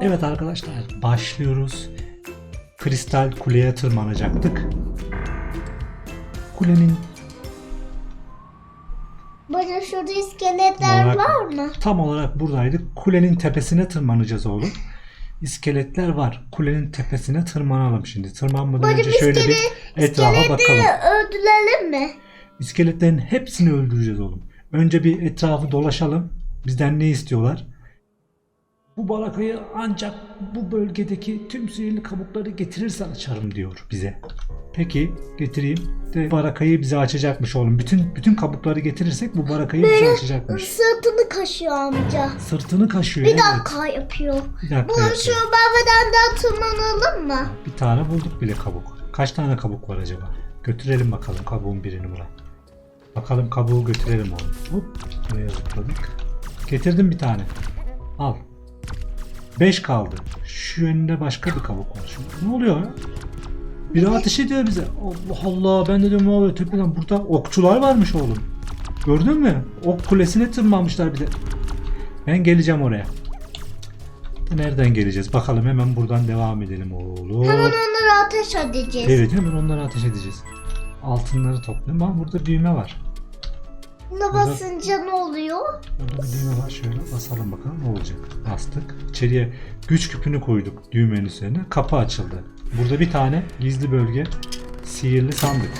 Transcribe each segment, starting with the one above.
Evet arkadaşlar başlıyoruz. Kristal kuleye tırmanacaktık. Kulenin Baba şurada iskeletler Olarak- var mı? tam olarak buradaydık. Kulenin tepesine tırmanacağız oğlum. İskeletler var. Kulenin tepesine tırmanalım şimdi. Tırmanmadan Bacım, önce şöyle bir etrafa bakalım. Öldürelim mi? İskeletlerin hepsini öldüreceğiz oğlum. Önce bir etrafı dolaşalım. Bizden ne istiyorlar? Bu barakayı ancak bu bölgedeki tüm sihirli kabukları getirirsen açarım diyor bize. Peki getireyim. De barakayı bize açacakmış oğlum. Bütün bütün kabukları getirirsek bu barakayı bize açacakmış. Sırtını kaşıyor amca. Sırtını kaşıyor. Bir evet. dakika yapıyor. Bir dakika. Bu yapıyor. şu babeden daha tırmanalım mı? Bir tane bulduk bile kabuk. Kaç tane kabuk var acaba? Götürelim bakalım kabuğun birini buna. Bakalım kabuğu götürelim oğlum. Hop buraya zıpladık. Getirdim bir tane. Al. 5 kaldı. Şu önünde başka bir kabuk var. Şu, ne oluyor ya? Biri ateş ediyor bize. Allah Allah ben de diyorum oluyor tepeden burada okçular varmış oğlum. Gördün mü? Ok kulesine tırmanmışlar bir de. Ben geleceğim oraya. Nereden geleceğiz? Bakalım hemen buradan devam edelim oğlum. Hemen onları ateş edeceğiz. Evet hemen onları ateş edeceğiz. Altınları toplayalım. Bak burada düğme var. Buna basınca ne oluyor? Düğme. Şöyle basalım bakalım ne olacak. Bastık. İçeriye güç küpünü koyduk düğmenin üzerine. Kapı açıldı. Burada bir tane gizli bölge. Sihirli sandık.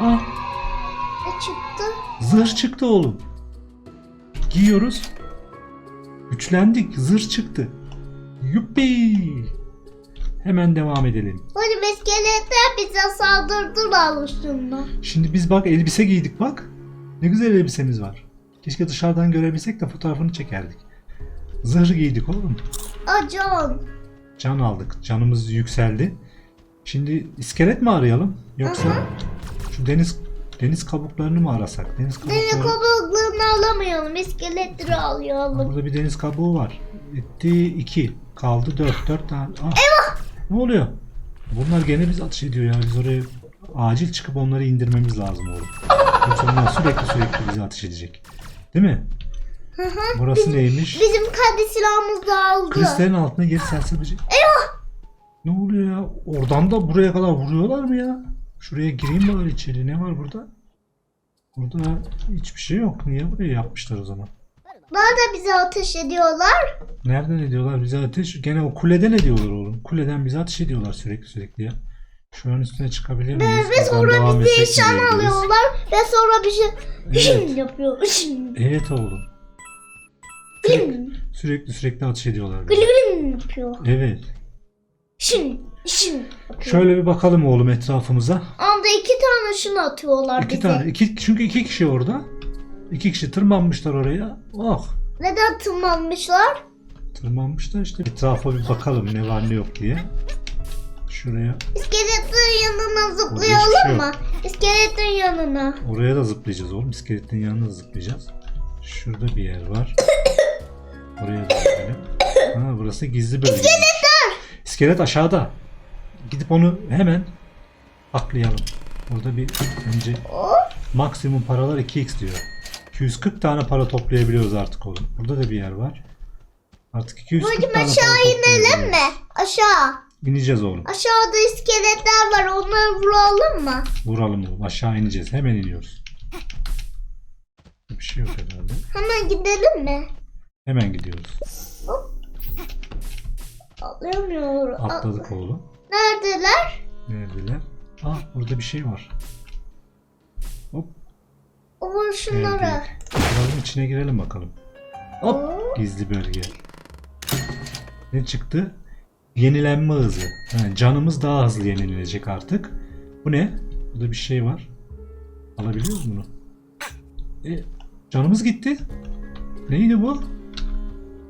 Aa Ne çıktı? zırh çıktı oğlum. Giyiyoruz. Güçlendik. Zırh çıktı. Yuppi. Hemen devam edelim. Bacım iskeletler bize saldırdılar üstünden. Şimdi biz bak elbise giydik bak. Ne güzel elbisemiz var. Keşke dışarıdan görebilsek de fotoğrafını çekerdik. Zırh giydik oğlum. Acan. Can aldık. Canımız yükseldi. Şimdi iskelet mi arayalım? Yoksa şu deniz deniz kabuklarını mı arasak? Deniz Deniz kabukları. kabuklarını alamayalım. İskeletleri alayalım. Burada bir deniz kabuğu var. Etti 2. Kaldı 4. 4 tane. Ah! Ne oluyor? Bunlar gene biz atış ediyor ya. Biz oraya acil çıkıp onları indirmemiz lazım oğlum. Yoksa bunlar sürekli sürekli bizi ateş edecek. Değil mi? Burası neymiş? Bizim kendi silahımızı aldı. Kristalin altına geri sersebilecek. Eyvah! Ne oluyor ya? Oradan da buraya kadar vuruyorlar mı ya? Şuraya gireyim bari içeri. Ne var burada? Burada hiçbir şey yok. Niye buraya yapmışlar o zaman? Nerede bize ateş ediyorlar? Nereden ediyorlar bize ateş? Gene o kuleden ediyorlar oğlum. Kuleden bize ateş ediyorlar sürekli sürekli ya. Şu an üstüne çıkabilir miyiz? Ve sonra etsek nişan alıyorlar ve sonra bir şey Evet. Yapıyor. Evet oğlum. Glim. Sürekli sürekli ateş ediyorlar. Glim yapıyor. Evet. Hışım yapıyor. Şöyle bir bakalım oğlum etrafımıza. Anda iki tane şunu atıyorlar İki bize. tane. Iki, çünkü iki kişi orada. İki kişi tırmanmışlar oraya. Oh. Neden tırmanmışlar? Tırmanmışlar işte. Etrafa bir bakalım ne var ne yok diye. Şuraya. İskeletin yanına şey zıplayalım yok. mı? İskeletin yanına. Oraya da zıplayacağız oğlum. İskeletin yanına zıplayacağız. Şurada bir yer var. Oraya da gidelim. Ha burası gizli bölge. İskeletler! İskelet aşağıda. Gidip onu hemen aklayalım. Burada bir önce maksimum paralar 2x diyor. 240 tane para toplayabiliyoruz artık oğlum. Burada da bir yer var. Artık 240 Bacım tane aşağı para inelim toplayabiliyoruz. mi? Aşağı. İneceğiz oğlum. Aşağıda iskeletler var. Onları vuralım mı? Vuralım oğlum. Aşağı ineceğiz. Hemen iniyoruz. Bir şey yok herhalde. Hemen gidelim mi? Hemen gidiyoruz. Atlayamıyorum. Atladık oğlum. Neredeler? Neredeler? Ah burada bir şey var. Hop Vur şunları. geldik. Buranın içine girelim bakalım. Hop gizli bölge. Ne çıktı? Yenilenme hızı. Ha, canımız daha hızlı yenilenecek artık. Bu ne? Burada bir şey var. Alabiliyoruz bunu. E, canımız gitti. Neydi bu?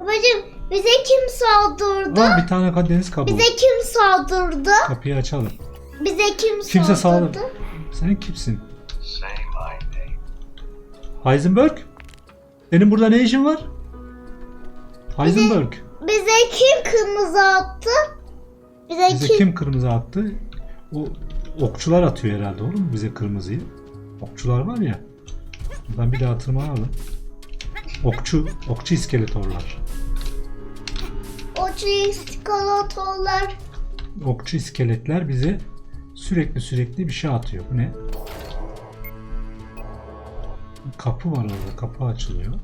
Babacım bize kim saldırdı? Aa, bir tane deniz kabuğu. Bize kim saldırdı? Kapıyı açalım. Bize kim Kimse saldırdı? saldırdı. Sen kimsin? Heisenberg? Senin burada ne işin var? Heisenberg. Bize kim kırmızı attı? Bize, Bize kim? kim kırmızı attı? O okçular atıyor herhalde oğlum bize kırmızıyı. Okçular var ya. Buradan bir daha tırmanalım. Okçu, okçu iskeletorlar. okçu iskalatolar. Okçu iskeletler bize sürekli sürekli bir şey atıyor. Bu ne? Kapı var orada. Kapı açılıyor.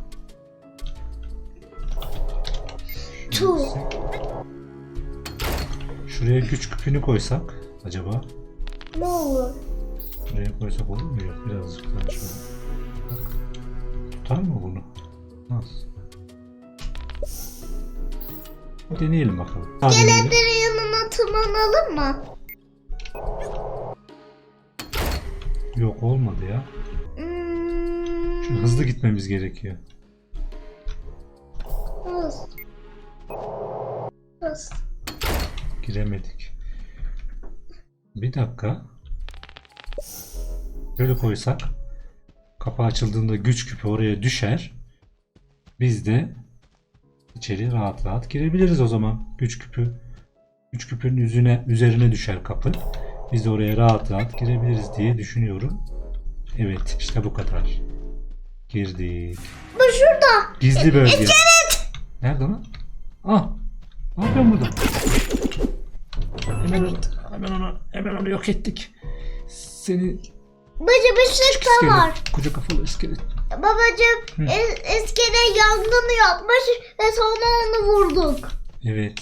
Şuraya güç küpünü koysak acaba? Ne olur? Buraya koysak olur mu? Yok birazcık daha şöyle. Bak. Tutar mı bunu? Nasıl? Deneyelim bakalım. Edelim. Skeletlerin yanına tırmanalım mı? Yok olmadı ya. Hmm, Şu hızlı gitmemiz gerekiyor. Hız. Giremedik. Bir dakika. Böyle koysak kapı açıldığında güç küpü oraya düşer. Biz de içeri rahat rahat girebiliriz o zaman. Güç küpü güç küpünün yüzüne üzerine düşer kapı. Biz de oraya rahat rahat girebiliriz diye düşünüyorum. Evet, işte bu kadar. Girdik. Bu şurada. Gizli bölge. Nerede lan? Ah. Ne yapıyorsun burada? Hemen, hemen onu hemen onu yok ettik. Seni Bacı bir şaka iskelet, var. koca kafalı iskelet. Babacım es- eskiden yangını yapmış ve sonra onu vurduk. Evet.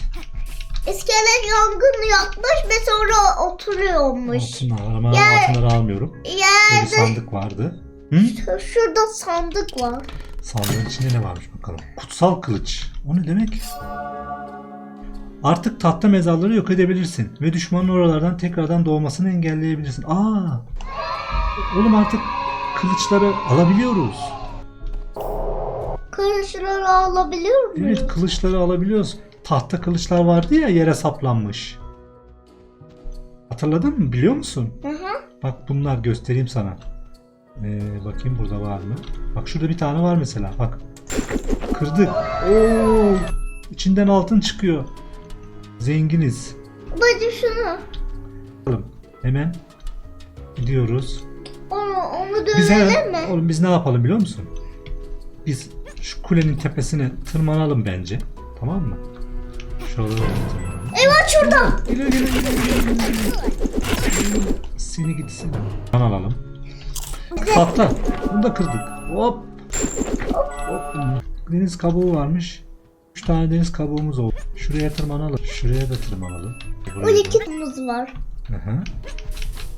İskelet yangını yakmış ve sonra oturuyormuş. Altınlar ama Ya- altınları almıyorum. Böyle bir Yerde sandık vardı. Hı? şurada sandık var. Sandığın içinde ne varmış bakalım. Kutsal kılıç. O ne demek? Artık tahta mezarları yok edebilirsin ve düşmanın oralardan tekrardan doğmasını engelleyebilirsin. Aa! Oğlum artık kılıçları alabiliyoruz. Kılıçları alabiliyor muyuz? Evet kılıçları alabiliyoruz. Tahta kılıçlar vardı ya yere saplanmış. Hatırladın mı? Biliyor musun? Hı hı. Bak bunlar göstereyim sana. Ee, bakayım burada var mı? Bak şurada bir tane var mesela. Bak. Kırdık. Oo! İçinden altın çıkıyor. Zenginiz. Bacı şunu. Bakalım. Hemen gidiyoruz. Onu, onu Biz hemen, mi? oğlum biz ne yapalım biliyor musun? Biz şu kulenin tepesine tırmanalım bence. Tamam mı? Şöyle tırmanalım. Eyvah şurada. Geliyor. geliyor, geliyor. Seni gitsin. Kan alalım. Tahta. Bunu da kırdık. Hop. Hop. Deniz kabuğu varmış. 3 tane deniz kabuğumuz oldu. Şuraya tırmanalım. Şuraya da tırmanalım. Buraya da. 12 tımız var. Hı hı.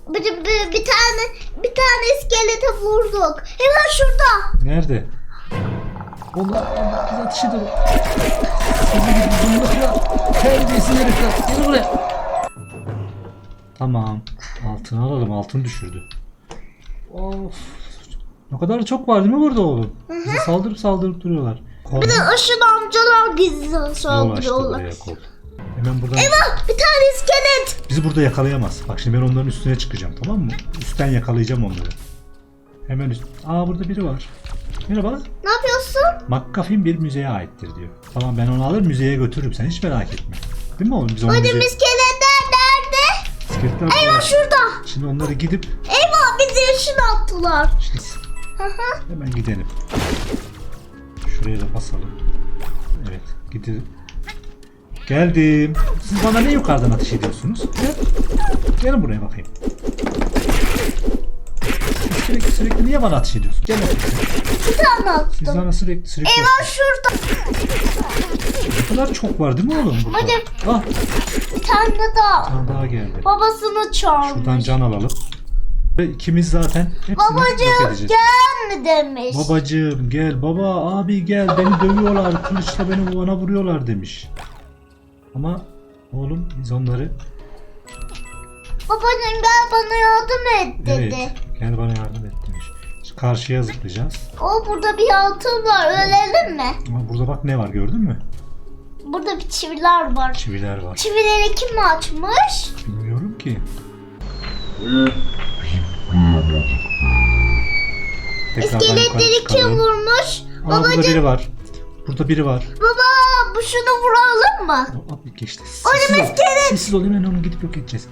Bacı bir, bir tane bir tane iskelete vurduk. Hemen şurada. Nerede? Onlar, onlar biz ateş bunlarla terbiyesiz herifler. Gel buraya. Tamam. Altın alalım. Altın düşürdü. Of. Ne kadar çok var değil mi burada oğlum? Bize saldırıp saldırıp duruyorlar. Bir de ışın amcalar buraya kol. Hemen buradan Eyvah bir tane iskelet. bizi burada yakalayamaz. Bak şimdi ben onların üstüne çıkacağım tamam mı? Üstten yakalayacağım onları. Hemen üst. Aa burada biri var. Merhaba. Ne yapıyorsun? McGuffin bir müzeye aittir diyor. Tamam ben onu alır müzeye götürürüm sen hiç merak etme. Değil mi oğlum biz onu Bacım müzeye... iskeletler nerede? İskeletler Eyvah var. şurada. Şimdi onları gidip Eyvah bizi ışın attılar. Şimdi hemen gidelim. Şuraya da basalım. Evet gidelim. Geldim. Siz bana ne yukarıdan ateş ediyorsunuz? Gel. Gelin buraya bakayım. Siz sürekli sürekli niye bana ateş ediyorsunuz? Gel bakayım. Bir tane Siz bana sürekli sürekli Eyvah şurada. Ne kadar çok var değil mi oğlum burada? Hadi. Ah Bir tane daha. bir tane daha geldi. Babasını çağırmış. Şuradan can alalım. İkimiz zaten hepsini yok Babacığım edeceğiz. gel mi demiş. Babacığım gel baba abi gel beni dövüyorlar kılıçla beni bana vuruyorlar demiş. Ama oğlum biz onları Babacığım gel bana yardım et dedi. evet gel bana yardım et demiş. Şimdi karşıya zıplayacağız. O burada bir altın var ölelim mi? Ama burada bak ne var gördün mü? Burada bir çiviler var. Çiviler var. Çivileri kim açmış? Bilmiyorum ki. İskeletleri kim vurmuş? Aa, burada Babacığım biri var. Burada biri var. baba bu şunu vuralım mı? Abi geçti. Sessiz ol. Sessiz ol hemen onu gidip yok edeceğiz.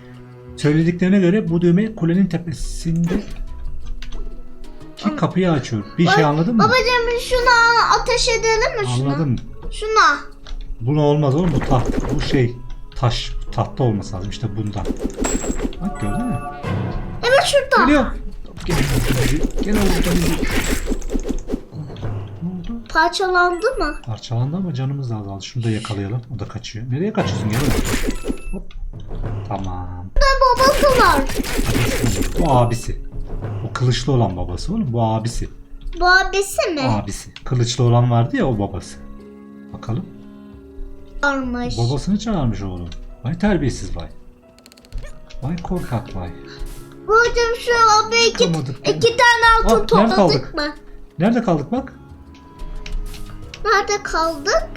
Söylediklerine göre bu düğme kulenin tepesinde ki kapıyı açıyor. Bir şey anladın mı? Babacığım şunu ateş edelim mi şunu? Anladım. Şuna. Buna olmaz oğlum bu taht bu şey taş tahta olması lazım işte bundan. Bak gördün mü? Hemen şurada. Geliyor. Gel oğlum Gel oğlum Ne oldu? Parçalandı mı? Parçalandı ama canımız da azaldı. Şunu da yakalayalım. O da kaçıyor. Nereye kaçıyorsun? Gel. Hop. Tamam. Burada babası var. Bu abisi. O kılıçlı olan babası oğlum. Bu abisi. Bu abisi mi? Abisi. Kılıçlı olan vardı ya o babası. Bakalım. Varmış. Babasını çağırmış oğlum. Vay terbiyesiz vay. Vay korkak vay. Hocam şu iki, Çıkamadık değil mi? iki tane Ah, altın nerede topladık kaldık? mı? Nerede kaldık bak? Nerede kaldık?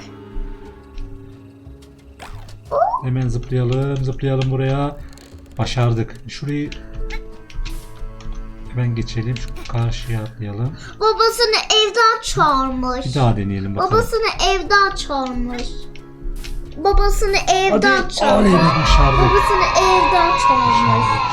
Hemen zıplayalım zıplayalım buraya. Başardık. Şurayı hemen geçelim. Şu karşıya atlayalım. Babasını evden çağırmış. Bir daha deneyelim bakalım. Babasını evden çağırmış. Babasını evden Hadi. başardık. Babasını evden çağırmış.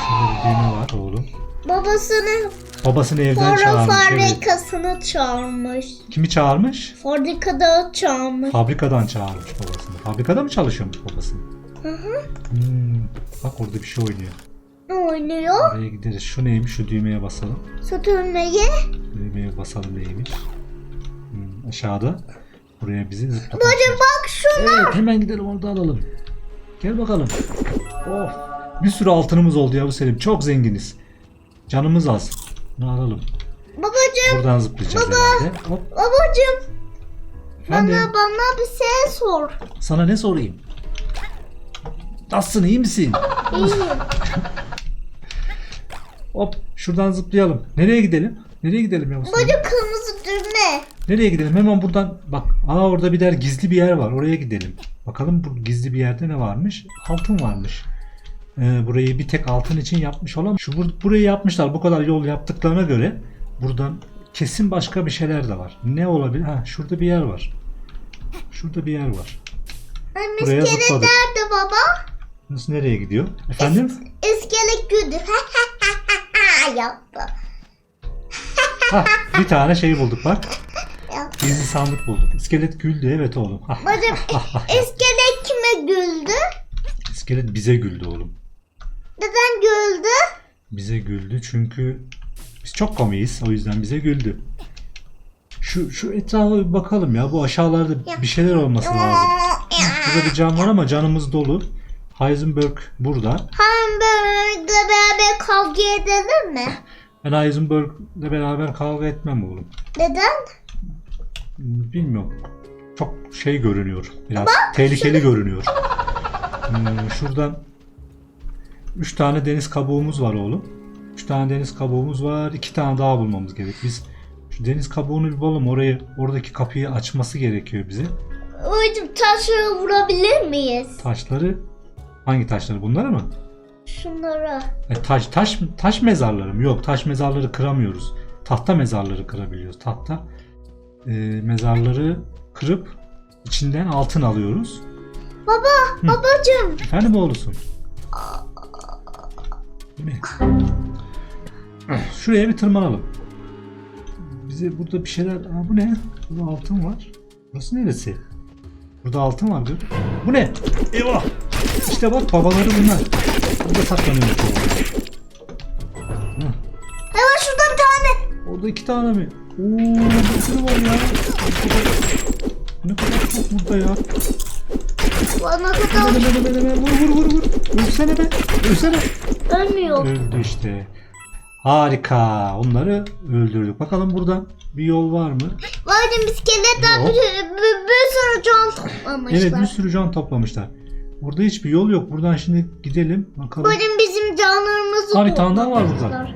Şurada bir düğme var oğlum. Babasını Babasını evden para çağırmış. evet. fabrikasını çağırmış. Kimi çağırmış? Fabrikada çağırmış. Fabrikadan çağırmış babasını. Fabrikada mı çalışıyormuş babası? Hı hı. Hmm, bak orada bir şey oynuyor. Ne oynuyor? Oraya gideriz. Şu neymiş? Şu düğmeye basalım. Sütülmeyi. Düğmeye basalım neymiş? Hmm, aşağıda. Buraya bizi zıplatacak. Hadi bak şuna. Evet hemen gidelim orada alalım. Gel bakalım. Of. Bir sürü altınımız oldu ya bu Selim. Çok zenginiz. Canımız az. Bunu alalım. Babacım, Buradan zıplayacağız Baba. herhalde. Hop. babacım. Efendim. Bana, bana bir şey sor. Sana ne sorayım? Nasılsın iyi misin? İyi. Hop şuradan zıplayalım. Nereye gidelim? Nereye gidelim ya bu Selim? Babacım kırmızı düğme. Nereye gidelim? Hemen buradan bak. Aa orada bir der gizli bir yer var. Oraya gidelim. Bakalım bu gizli bir yerde ne varmış? Altın varmış. Ee, burayı bir tek altın için yapmış olan. Şu bur- burayı yapmışlar. Bu kadar yol yaptıklarına göre buradan kesin başka bir şeyler de var. Ne olabilir? Ha şurada bir yer var. Şurada bir yer var. Buraya zıpladık. nerede baba? Nasıl nereye gidiyor? Efendim? İskelet güldü. Yaptı. Ha bir tane şey bulduk bak. Yaptı. Gizli sandık bulduk. İskelet güldü evet oğlum. Ha, Babacım iskelet kime güldü? İskelet bize güldü oğlum. Neden güldü? Bize güldü çünkü biz çok komiyiz. O yüzden bize güldü. Şu şu etrafa bir bakalım ya. Bu aşağılarda bir şeyler olması lazım. Burada bir cam var ama canımız dolu. Heisenberg burada. Hamburger'le beraber kavga edelim mi? Ben Heisenberg'le beraber kavga etmem oğlum. Neden? Bilmiyorum. Çok şey görünüyor. Biraz tehlikeli görünüyor. Hmm, şuradan 3 tane deniz kabuğumuz var oğlum. 3 tane deniz kabuğumuz var. 2 tane daha bulmamız gerek. Biz şu deniz kabuğunu bir bulalım. Orayı oradaki kapıyı açması gerekiyor bize. Babacım taşı vurabilir miyiz? Taşları hangi taşları? Bunları mı? Şunları. E, taş taş taş mezarları mı? Yok, taş mezarları kıramıyoruz. Tahta mezarları kırabiliyoruz. Tahta e, mezarları kırıp içinden altın alıyoruz. Baba, babacım. Efendim oğlusun. Değil mi? Şuraya bir tırmanalım. Bize burada bir şeyler... Aa, bu ne? Burada altın var. Burası neresi? Burada altın var. gör. Bu ne? Eyvah! İşte bak babaları bunlar. Burada saklanıyor. Hı. Hemen şurada bir tane. Orada iki tane mi? Oo, bir sürü var ya. Ne kadar çok burada ya. Bana kadar Bana bana bana bana vur vur vur vur. Ölsene be. Ölsene. ölmüyor. Öldü işte. Harika. Onları öldürdük. Bakalım burada bir yol var mı? Babacım iskeletler Yok. bir, bir, bir sürü can toplamışlar. Evet bir sürü can toplamışlar. Burada hiçbir yol yok. Buradan şimdi gidelim. Bakalım. Babacım bizim canlarımızı Ha, bir tane daha var burada.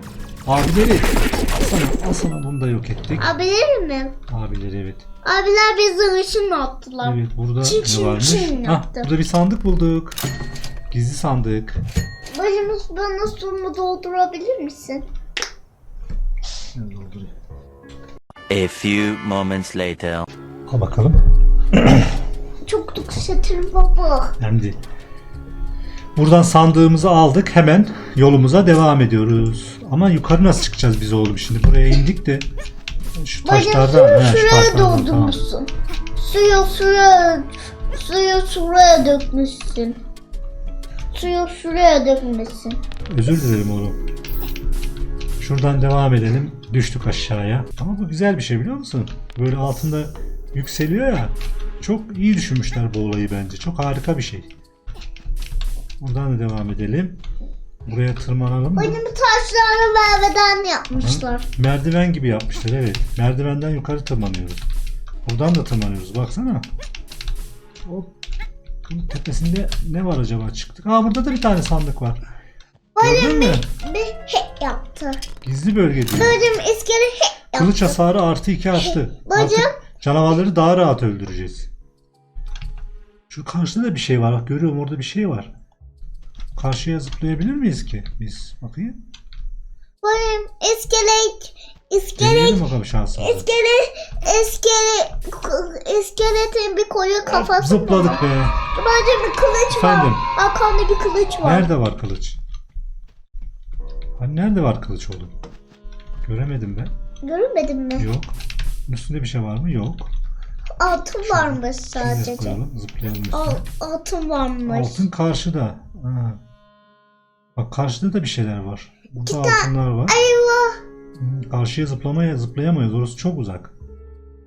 Abileri. Al sana, al sana bunu da yok ettik. Abiler mi? Abileri evet. Abiler bizi ışın attılar. Evet burada Çin ne çin varmış? çin Hah, burada bir sandık bulduk. Gizli sandık. Babacım bana sumu doldurabilir misin? A few moments later. Al bakalım. Çok tüksetir baba. Hem Buradan sandığımızı aldık. Hemen yolumuza devam ediyoruz. Ama yukarı nasıl çıkacağız biz oğlum şimdi? Buraya indik de şu taşlardan. suyu he, şu şuraya taşlardan, tamam. doldurmuşsun. Suya suya Suyu şuraya dökmüşsün. Suyu şuraya dökmüşsün. Özür dilerim oğlum. Şuradan devam edelim. Düştük aşağıya. Ama bu güzel bir şey biliyor musun? Böyle altında yükseliyor ya. Çok iyi düşünmüşler bu olayı bence. Çok harika bir şey. Buradan da devam edelim. Buraya tırmanalım mı? Benim taşları meyveden yapmışlar. Merdiven gibi yapmışlar evet. Merdivenden yukarı tırmanıyoruz. Buradan da tırmanıyoruz baksana. Hop. Bunun tepesinde ne var acaba çıktık? Aa burada da bir tane sandık var. Gördün mü? Bir hep yaptı. Gizli bölge diyor. Bacım iskele hep yaptı. Kılıç hasarı artı 2 arttı. Bacım. Artık canavarları daha rahat öldüreceğiz. Şu karşıda da bir şey var. Bak görüyorum orada bir şey var. Karşıya zıplayabilir miyiz ki biz? Bakayım. Benim iskelet, iskelet, Deneyelim bakalım şansımızı. iskelet, iskelet, iskeletin bir koyu kafası var. Zıpladık be. Bacım bir kılıç Efendim? var. Arkamda bir kılıç var. Nerede var kılıç? Hani nerede var kılıç oğlum? Göremedim ben. Görmedin mi? Yok. Üstünde bir şey var mı? Yok. Altın varmış Biz de sadece. koyalım. Zıplayalım üstüne. Al, altın varmış. Altın karşıda. Ha. Bak karşıda da bir şeyler var. Burada altınlar var. Eyvah. Hmm, Karşıya zıplamaya zıplayamayız. Orası çok uzak.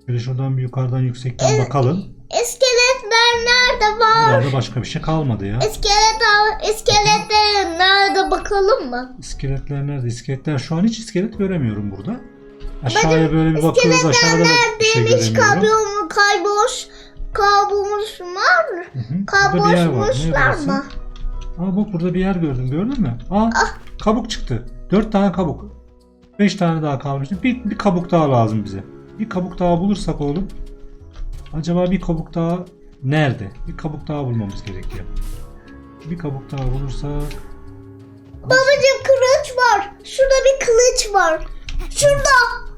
Böyle şuradan bir yukarıdan yüksekten bakalım. İskeletler nerede var? Herhalde başka bir şey kalmadı ya. İskelet al, iskeletler nerede bakalım mı? İskeletler nerede? İskeletler şu an hiç iskelet göremiyorum burada. Aşağıya böyle bir bakıyoruz. Aşağıda da bir şey Demiş göremiyorum. kaybolmuş, kaybolmuş, kaybolmuşlar mı? Hı hı. Burada bir yer var. Ne Kaybolmuşlar burası? mı? Aa bak burada bir yer gördüm. Gördün mü? Aa Ah. kabuk çıktı. Dört tane kabuk. Beş tane daha kalmıştı. Bir, bir kabuk daha lazım bize. Bir kabuk daha bulursak oğlum. Acaba bir kabuk daha nerede? Bir kabuk daha bulmamız gerekiyor. Bir kabuk daha bulursak Babacım kılıç var. Şurada bir kılıç var. Şurada.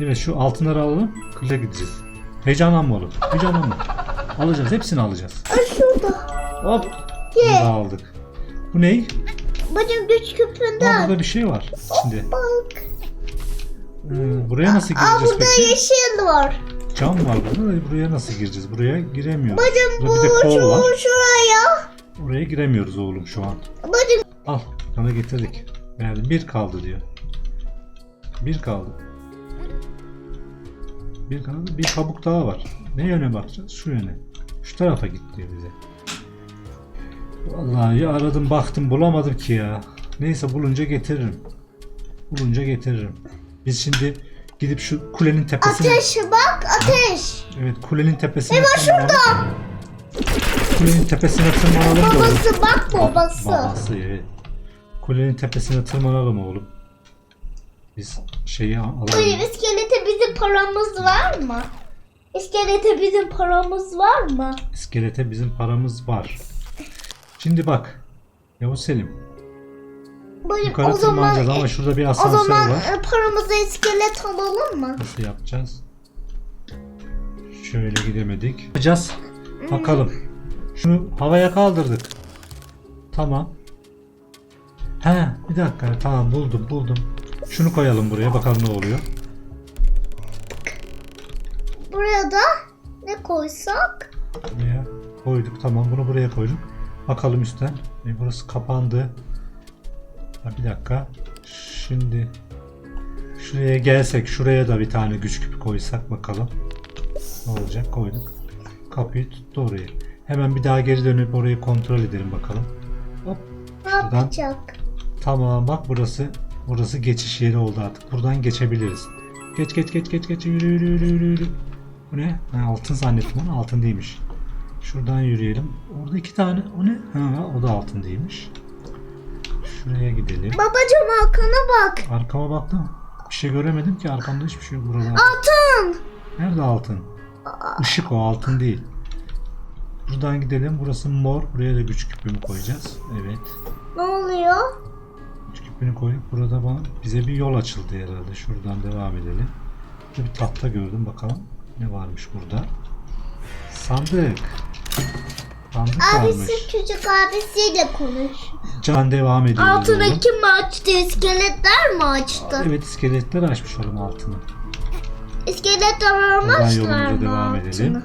Evet şu altınları alalım. Kılıca gideceğiz. Heyecanlanma oğlum. Heyecanlanma. Alacağız. Hepsini alacağız. Şurada. Hop. Bunu da aldık. Bu ne? Bacım güç Aa, küpünden. burada bir şey var. Şimdi. Bak. Ee, buraya nasıl Aa gireceğiz burada peki? yeşil var. Cam var burada da buraya nasıl gireceğiz? Buraya giremiyoruz. Bacım bu Burada bir de kol var. şu şuraya. Oraya giremiyoruz oğlum şu an. Bacım Al sana getirdik. Yani bir kaldı diyor. Bir kaldı. Bir kaldı. Bir kabuk daha var. Ne yöne bakacağız? Şu yöne. Şu tarafa git diyor bize. Vallahi aradım baktım bulamadım ki ya. Neyse bulunca getiririm. Bulunca getiririm. Biz şimdi gidip şu kulenin tepesine... ateş bak ateş. Evet kulenin tepesine tırmanalım. Kulenin tepesine tırmanalım da oğlum. Babası bak babası. Babası evet. Kulenin tepesine tırmanalım oğlum. Biz şeyi alalım. Hayır iskelete bizim paramız var mı? İskelete bizim paramız var mı? İskelete bizim paramız var. Şimdi bak. Yavuz Selim. Bacım Yukarı o zaman tırmanacağız ama şurada bir o asansör zaman var. e, paramızı iskelet alalım mı? Nasıl yapacağız? Şöyle gidemedik. Yapacağız. Bakalım. Şunu havaya kaldırdık. Tamam. He bir dakika tamam buldum buldum. Şunu koyalım buraya bakalım ne oluyor. Buraya da ne koysak? Buraya koyduk tamam bunu buraya koyduk. Bakalım üstten. E, burası kapandı. Ha, bir dakika. Şimdi şuraya gelsek şuraya da bir tane güç küpü koysak bakalım. Ne olacak koyduk. Kapıyı tuttu oraya. Hemen bir daha geri dönüp orayı kontrol edelim bakalım. Hop. Şuradan. Tamam bak burası burası geçiş yeri oldu artık. Buradan geçebiliriz. Geç geç geç geç geç yürü yürü yürü yürü. Bu ne? Ha, altın zannettim onu altın değilmiş. Şuradan yürüyelim. Orada iki tane o ne? Ha, o da altın değilmiş. Şuraya gidelim. Babacım arkana bak. Arkama baktım. Bir şey göremedim ki arkamda hiçbir şey yok burada. Altın. Nerede altın? Işık o altın değil. Buradan gidelim. Burası mor. Buraya da güç küpümü koyacağız. Evet. Ne oluyor? Güç küpünü koyduk. Burada bana, bize bir yol açıldı herhalde. Şuradan devam edelim. Burada bir tahta gördüm. Bakalım ne varmış burada. Sandık. Sandık varmış. Abisi küçük abisiyle konuş. Can devam ediyoruz. Altını kim açtı? İskeletler mi açtı? Evet iskeletler açmış oğlum altını. İskeletler Buradan aramışlar yolumuza mı devam altını? edelim.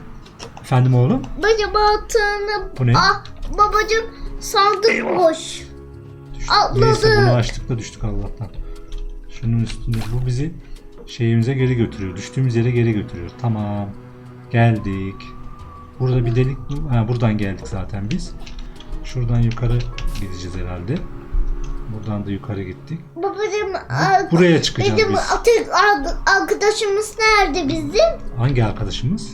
Efendim oğlum? Babacım altını... Bu ne? Ah babacım sandık boş. Neyse bunu Atladı. açtık da düştük Allah'tan. Şunun üstünde bu bizi şeyimize geri götürüyor. Düştüğümüz yere geri götürüyor. Tamam. Geldik. Burada bir delik ha, buradan geldik zaten biz. Şuradan yukarı gideceğiz herhalde. Buradan da yukarı gittik. Babacım ar- Buraya çıkacağız bizim biz. atık ar- arkadaşımız nerede bizim? Hangi arkadaşımız?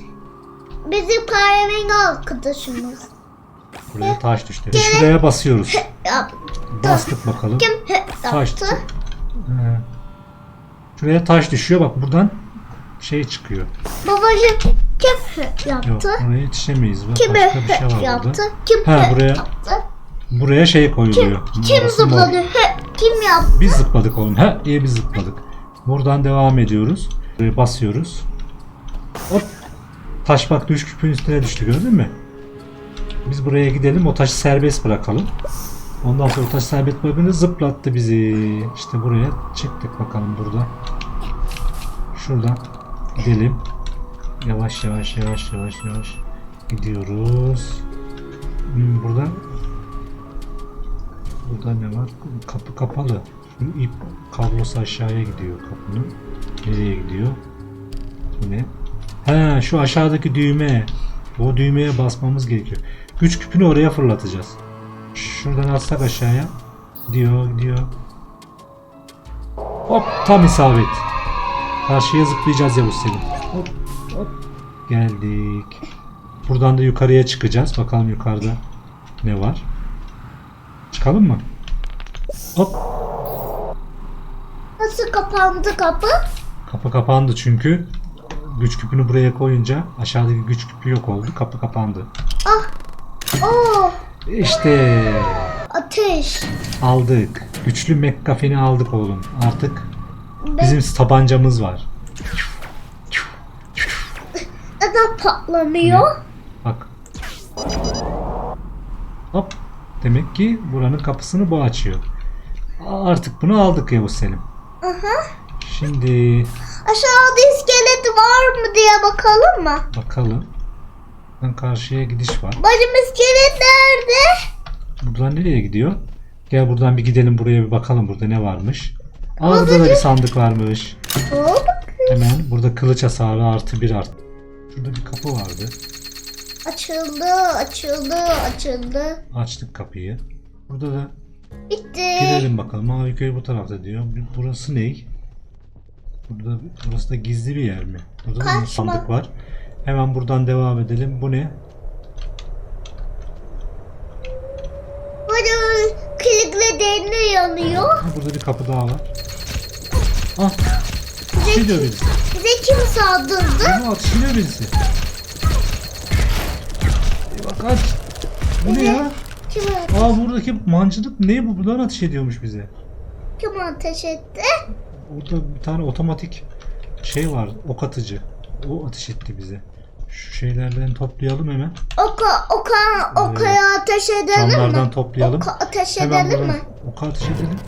Bizim kahverengi arkadaşımız. Buraya taş düştü. Ve şuraya basıyoruz. Bastık bakalım. Kim Taş. He. Şuraya taş düşüyor. Bak buradan şey çıkıyor. Babacım kim he- Yok yaptı? buraya yetişemeyiz. Bak, Kim başka bir şey he- var yaptı? burada. Kim Ha, he- buraya- yaptı? Buraya şey koyuluyor. Kim mor. zıpladı? He, kim yaptı? Biz zıpladık oğlum. Ha diye biz zıpladık. Buradan devam ediyoruz. Buraya basıyoruz. Hop. Taş bak düş küpün üstüne düştü gördün mü? Biz buraya gidelim o taşı serbest bırakalım. Ondan sonra o taşı serbest bırakınca zıplattı bizi. İşte buraya çıktık bakalım burada. Şuradan gidelim. Yavaş yavaş yavaş yavaş yavaş gidiyoruz. Hmm, Burada Burada ne var? Kapı kapalı. Şu ip kablosu aşağıya gidiyor kapının. Nereye gidiyor? Bu ne? He şu aşağıdaki düğme. O düğmeye basmamız gerekiyor. Güç küpünü oraya fırlatacağız. Şuradan atsak aşağıya. Gidiyor gidiyor. Hop tam isabet. Karşıya zıplayacağız Yavuz Selim. Hop hop. Geldik. Buradan da yukarıya çıkacağız. Bakalım yukarıda ne var. Çıkalım mı? Hop. Nasıl kapandı kapı? Kapı kapandı çünkü güç küpünü buraya koyunca aşağıdaki güç küpü yok oldu. Kapı kapandı. Oo, İşte ateş. aldık. Güçlü McGuffin'i aldık oğlum. Artık bizim tabancamız var. Neden patlamıyor? Bak. Hop. Demek ki buranın kapısını bu açıyor. Artık bunu aldık Yavuz Selim. Şimdi Aşağıda iskelet var mı diye bakalım mı? bakalım. Buradan karşıya gidiş var. Bacım iskelet nerede? Buradan nereye gidiyor? Gel buradan bir gidelim buraya bir bakalım burada ne varmış. Aa burada da bir sandık varmış. Hemen burada kılıç hasarı artı bir art. Şurada bir kapı vardı. Açıldı, açıldı, açıldı. Açtık kapıyı. Burada da Bitti. girelim bakalım. Mavi köy bu tarafta diyor. Burası ne? Burada burası da gizli bir yer mi? Burada da Kaçma. sandık var. Hemen buradan devam edelim. Bu ne? Bacım klikle denli yanıyor. Burada bir kapı daha var. Ah! Bir şey diyor Bize kim saldırdı? Ama atışılıyor birisi. Eyvah kaç. Bu ne ya? Kim, Aa buradaki mancınık ne bu? Buradan ateş ediyormuş bize. kim ateş etti? Orada bir tane otomatik şey var. Ok atıcı. O ateş etti bize. Şu şeylerden toplayalım hemen. Oka, oka, okaya ateş edelim mi? Camlardan toplayalım. Oka ateş Hemen edelim mi? oka ateş edelim.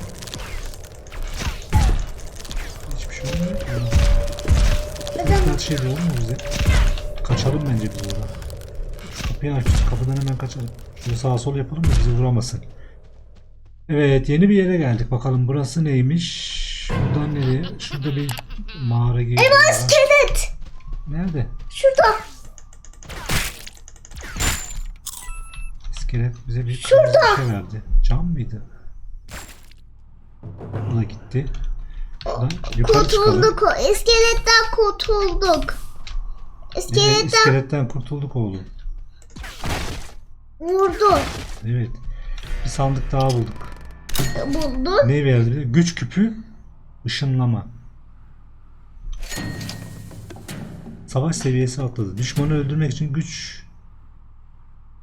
Ateş ediyor mu bize? Kaçalım bence biz buradan. Şu kapıyı aç. şu Kapıdan hemen kaçalım. Şöyle sağa sol yapalım da bizi vuramasın. Evet yeni bir yere geldik. Bakalım burası neymiş? Şuradan nereye? Şurada bir mağara gibi. var. İskelet. Nerede? Şurada. İskelet bize bir Şurada. şey verdi. Cam mıydı? O da gitti. Şuradan yukarı çıkalım. Kurtulduk. o İskeletten kurtulduk. Evet, İskeletten iskeletten kurtulduk oğlum. vurdu. Evet. Bir sandık daha bulduk. Buldu. Ne verdi bize? Güç küpü, ışınlama. Savaş seviyesi atladı. Düşmanı öldürmek için güç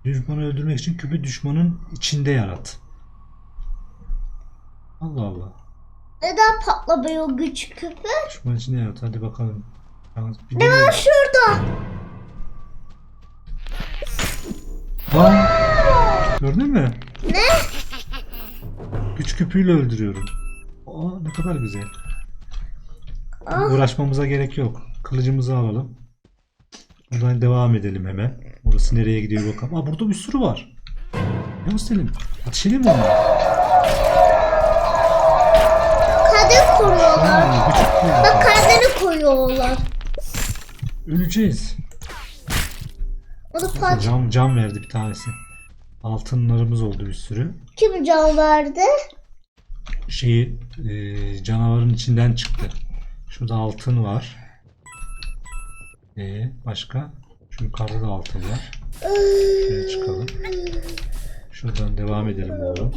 Düşmanı öldürmek için küpü düşmanın içinde yarat. Allah Allah. Neden patlamıyor güç küpü? Düşmanın içinde yarat. Hadi bakalım. Ne var şurada? Aa, gördün mü? Ne? Güç küpüyle öldürüyorum. Aa, ne kadar güzel. Ah. Uğraşmamıza gerek yok. Kılıcımızı alalım. Buradan devam edelim hemen. Burası nereye gidiyor bakalım. Aa burada bir sürü var. Yavuz Selim. Ateş edeyim mi onları? Kadın koruyorlar. Aa, Bak kadını koruyorlar. Öleceğiz. O da parça. Cam, cam verdi bir tanesi. Altınlarımız oldu bir sürü. Kim can verdi? Şeyi e, canavarın içinden çıktı. Şurada altın var. E, başka? Şu yukarıda da altın var. Şuraya çıkalım. Şuradan devam edelim oğlum.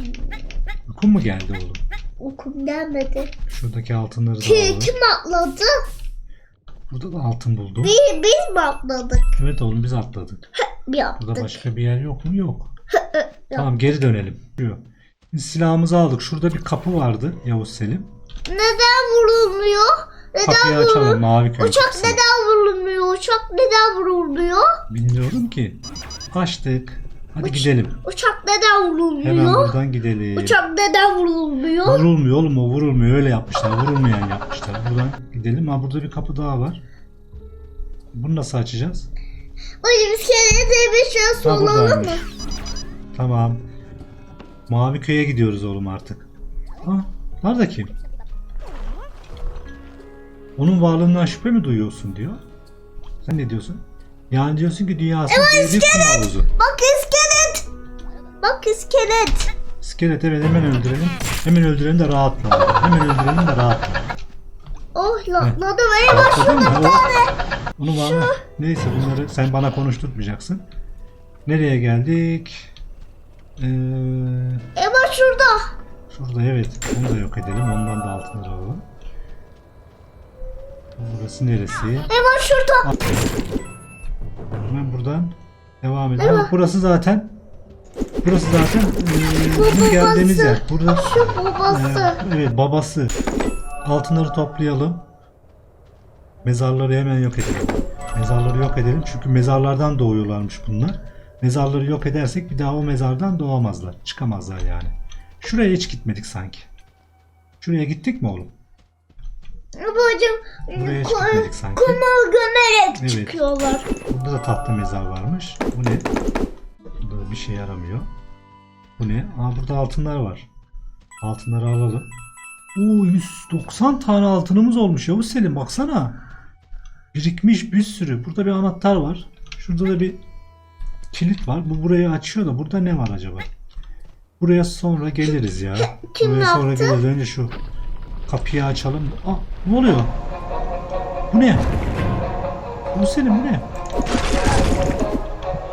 Uykun mu geldi oğlum? Okum gelmedi. Şuradaki altınları da alalım. kim atladı? Burada da altın buldum. Biz, biz mi atladık? Evet oğlum biz atladık. Bir Burada yaptık. başka bir yer yok mu? Yok. tamam geri dönelim. Biz silahımızı aldık. Şurada bir kapı vardı Yavuz Selim. Neden vurulmuyor? Neden Kapıyı vurul- açalım mavi köy Uçak kapısını. neden vurulmuyor? Uçak neden vurulmuyor? Bilmiyorum ki. Açtık. Hadi gidelim. Uçak neden Hemen vurulmuyor? buradan gidelim. Uçak neden vurulmuyor? Vurulmuyor oğlum o vurulmuyor. Öyle yapmışlar. Vurulmayan yapmışlar. Buradan gidelim. Ha burada bir kapı daha var. Bunu nasıl açacağız? Hadi biz kendimize bir şey soralım mı? Tamam. Mavi köye gidiyoruz oğlum artık. Ha, nerede kim? Onun varlığından şüphe mi duyuyorsun diyor. Sen ne diyorsun? Yani diyorsun ki dünyası bir kum havuzu. Bak iskelet. Bak iskelet. İskelet evet hemen öldürelim. Hemen öldürelim de rahatlayalım. Hemen öldürelim de rahatlayalım. Oh lakladım. Ey mı? bir tane. Onu bana... Neyse bunları sen bana konuşturmayacaksın. Nereye geldik? Ee, bak şurada. şurada evet. Onu da yok edelim. Ondan da altınları alalım. Burası neresi? Bak şurada. Hemen buradan devam edelim. Ama Burası zaten Burası zaten ee, bizim geldiğimiz yer. Burada Şu babası. Evet babası. Altınları toplayalım. Mezarları hemen yok edelim. Mezarları yok edelim çünkü mezarlardan doğuyorlarmış bunlar. Mezarları yok edersek bir daha o mezardan doğamazlar. Çıkamazlar yani. Şuraya hiç gitmedik sanki. Şuraya gittik mi oğlum? Babacım Buraya ko- gitmedik sanki. kumu gömerek Evet. çıkıyorlar. Burada da tatlı mezar varmış. Bu ne? Burada da bir şey yaramıyor. Bu ne? Aa burada altınlar var. Altınları alalım. Oo 190 tane altınımız olmuş Yavuz Selim baksana. Birikmiş bir sürü. Burada bir anahtar var. Şurada da bir kilit var. Bu burayı açıyor da burada ne var acaba? Buraya sonra geliriz ya. Kim Buraya sonra yaptı? geliriz. Önce şu kapıyı açalım. Aa ne oluyor? Bu ne? Yavuz Selim bu ne?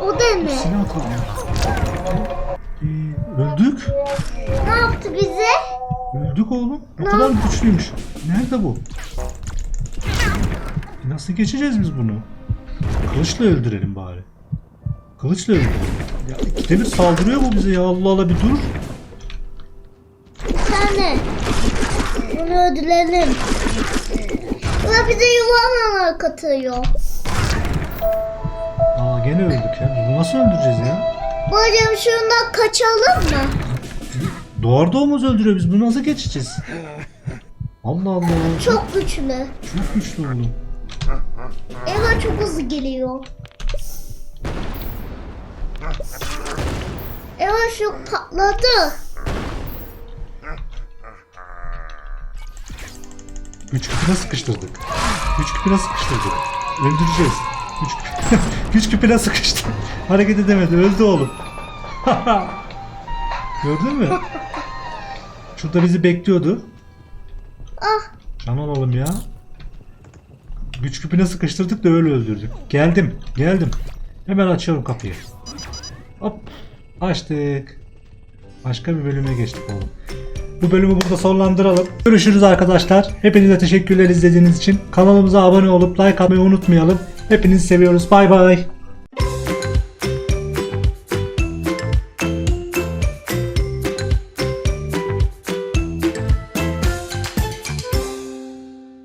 O da ne? Silah kalıyor. Ee, öldük. Ne yaptı bize? Öldük oğlum. O kadar güçlüymüş. Nerede bu? E Nasıl geçeceğiz biz bunu? Kılıçla öldürelim bari. Kılıçla öldürelim. Ya ikide bir saldırıyor bu bize ya Allah Allah bir dur. Bir tane. Bunu öldürelim. Ulan bize yuvarlana katıyor. Aa gene öldük ya. Bunu nasıl öldüreceğiz ya? Babacım şundan kaçalım mı? Doğar doğmaz öldürüyor biz. Bunu nasıl geçeceğiz? Allah Allah. Çok, Çok güçlü. çok güçlü oğlum. Eva çok hızlı geliyor. Eva şu patladı. Güç küpüne sıkıştırdık. Güç küpüne sıkıştırdık. Öldüreceğiz. Güç, küp- Güç küpüne sıkıştı. Hareket edemedi. Öldü oğlum. Gördün mü? Şurada bizi bekliyordu. Ah Can olalım ya. Güç küpüne sıkıştırdık da öyle öldürdük. Geldim. Geldim. Hemen açıyorum kapıyı. Hop. Açtık. Başka bir bölüme geçtik oğlum. Bu bölümü burada sonlandıralım. Görüşürüz arkadaşlar. Hepinize teşekkürler izlediğiniz için. Kanalımıza abone olup like atmayı unutmayalım. Hepinizi seviyoruz. Bay bay.